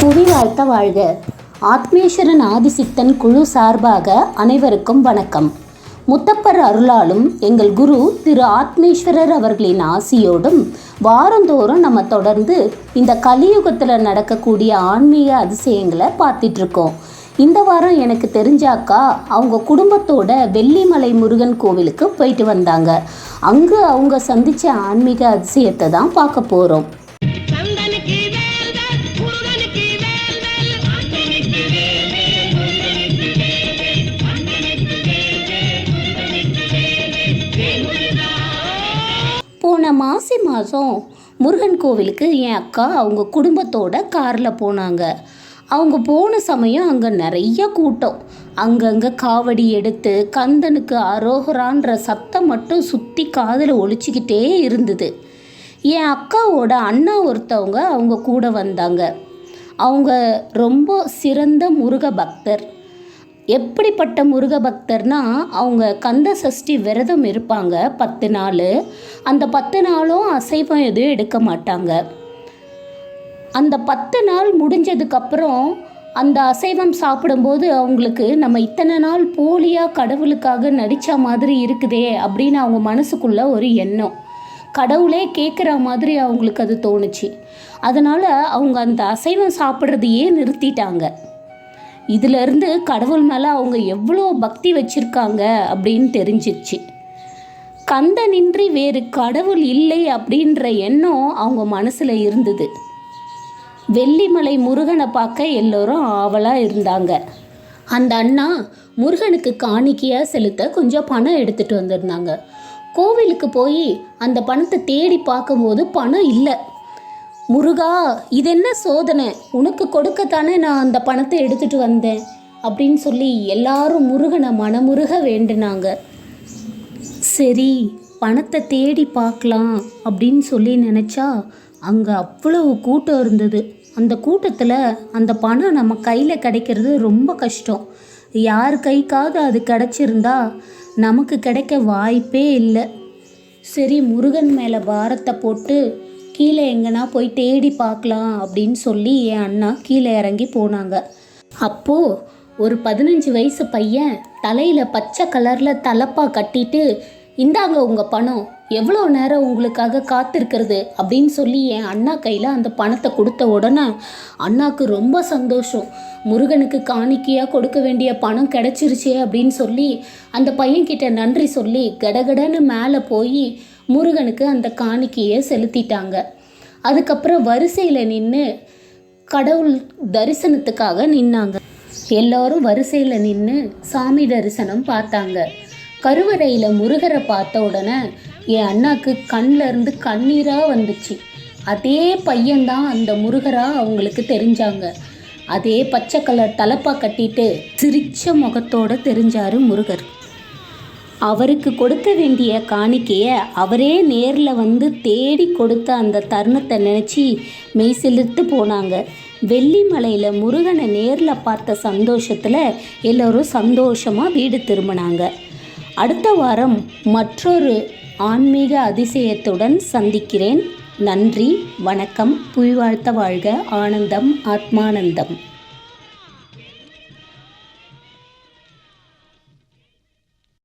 புவி வாழ்த்த வாழ்க. ஆத்மேஸ்வரன் ஆதிசித்தன் குழு சார்பாக அனைவருக்கும் வணக்கம். முத்தப்பர் அருளாலும் எங்கள் குரு திரு ஆத்மேஸ்வரர் அவர்களின் ஆசியோடும் வாரந்தோறும் நம்ம தொடர்ந்து இந்த கலியுகத்தில் நடக்கக்கூடிய ஆன்மீக அதிசயங்களை பார்த்துட்ருக்கோம். இந்த வாரம் எனக்கு தெரிஞ்சாக்கா அவங்க குடும்பத்தோட வெள்ளிமலை முருகன் கோவிலுக்கு போயிட்டு வந்தாங்க. அங்கே அவங்க சந்தித்த ஆன்மீக அதிசயத்தை தான் பார்க்க போகிறோம் மாசி மாதம் முருகன் கோவிலுக்கு என் அக்கா அவங்க குடும்பத்தோட காரில் போனாங்க. அவங்க போன சமயம் அங்கே நிறைய கூட்டம். அங்கங்கே காவடி எடுத்து கந்தனுக்கு அரோகரான்ற சத்தம் மட்டும் சுற்றி காதில் ஒழிச்சிக்கிட்டே இருந்தது. என் அக்காவோட அண்ணா ஒருத்தவங்க அவங்க கூட வந்தாங்க. அவங்க ரொம்ப சிறந்த முருக பக்தர். எப்படிப்பட்ட முருக பக்தர்னா அவங்க கந்த சஷ்டி விரதம் இருப்பாங்க பத்து நாள். அந்த பத்து நாளும் அசைவம் எதுவும் எடுக்க மாட்டாங்க. அந்த பத்து நாள் முடிஞ்சதுக்கப்புறம் அந்த அசைவம் சாப்பிடும்போது அவங்களுக்கு நம்ம இத்தனை நாள் போலியாக கடவுளுக்காக நடித்த மாதிரி இருக்குதே அப்படின்னு அவங்க மனசுக்குள்ள ஒரு எண்ணம். கடவுளே கேட்குற மாதிரி அவங்களுக்கு அது தோணுச்சு. அதனால் அவங்க அந்த அசைவம் சாப்பிட்றதையே நிறுத்திட்டாங்க. இதிலிருந்து கடவுள் மேலே அவங்க எவ்வளோ பக்தி வச்சுருக்காங்க அப்படின்னு தெரிஞ்சிச்சு கந்தனின்றி வேறு கடவுள் இல்லை அப்படின்ற எண்ணம் அவங்க மனசில் இருந்தது. வெள்ளிமலை முருகனை பார்க்க எல்லோரும் ஆவலாக இருந்தாங்க. அந்த அண்ணா முருகனுக்கு காணிக்கையாக செலுத்த கொஞ்சம் பணம் எடுத்துகிட்டு வந்திருந்தாங்க. கோவிலுக்கு போய் அந்த பணத்தை தேடி பார்க்கும்போது பணம் இல்லை. முருகா இது என்ன சோதனை? உனக்கு கொடுக்கத்தானே நான் அந்த பணத்தை எடுத்துகிட்டு வந்தேன்? அப்படின்னு சொல்லி எல்லாரும் முருகனை மனமுருக வேண்டினாங்க. சரி பணத்தை தேடி பார்க்கலாம் அப்படின்னு சொல்லி நினச்சா அங்கே அவ்வளவு கூட்டம் இருந்தது. அந்த கூட்டத்தில் அந்த பணம் நம்ம கையில் கிடைக்கிறது ரொம்ப கஷ்டம். யார் கைக்காவது அது கிடச்சிருந்தா நமக்கு கிடைக்க வாய்ப்பே இல்லை. சரி முருகன் மேலே பாரத்தை போட்டு கீழே எங்கன்னா போய் தேடி பார்க்கலாம் அப்படின்னு சொல்லி என் அண்ணா கீழே இறங்கி போனாங்க. அப்போது ஒரு பதினஞ்சு வயசு பையன் தலையில் பச்சை கலரில் தலப்பா கட்டிட்டு இந்தாங்க உங்கள் பணம் எவ்வளோ நேரம் உங்களுக்காக காத்திருக்கிறது? அப்படின்னு சொல்லி என் அண்ணா கையில் அந்த பணத்தை கொடுத்த உடனே அண்ணாக்கு ரொம்ப சந்தோஷம். முருகனுக்கு காணிக்கையாக கொடுக்க வேண்டிய பணம் கிடச்சிருச்சே அப்படின்னு சொல்லி அந்த பையன்கிட்ட நன்றி சொல்லி கடகடன்னு மேலே போய் முருகனுக்கு அந்த காணிக்கையை செலுத்திட்டாங்க. அதுக்கப்புறம் வரிசையில் நின்று கடவுள் தரிசனத்துக்காக நின்னாங்க. எல்லாரும் வரிசையில் நின்று சாமி தரிசனம் பார்த்தாங்க. கருவறையில் முருகரை பார்த்த உடனே என் அண்ணாக்கு கண்ணிலருந்து கண்ணீராக வந்துச்சு. அதே பையன்தான் அந்த முருகராக அவங்களுக்கு தெரிஞ்சாங்க. அதே பச்சை கலர் தலப்பா கட்டிட்டு சிரிச்ச முகத்தோடு தெரிஞ்சாரு முருகர். அவருக்கு கொடுக்க வேண்டிய காணிக்கையை அவரே நேரில் வந்து தேடி கொடுத்த அந்த தருணத்தை நினச்சி மெய் போனாங்க. வெள்ளிமலையில் முருகனை நேரில் பார்த்த சந்தோஷத்தில் எல்லோரும் சந்தோஷமாக வீடு திரும்பினாங்க. அடுத்த வாரம் மற்றொரு ஆன்மீக அதிசயத்துடன் சந்திக்கிறேன். நன்றி வணக்கம் புய்வாழ்த்த வாழ்க ஆனந்தம் ஆத்மானந்தம்.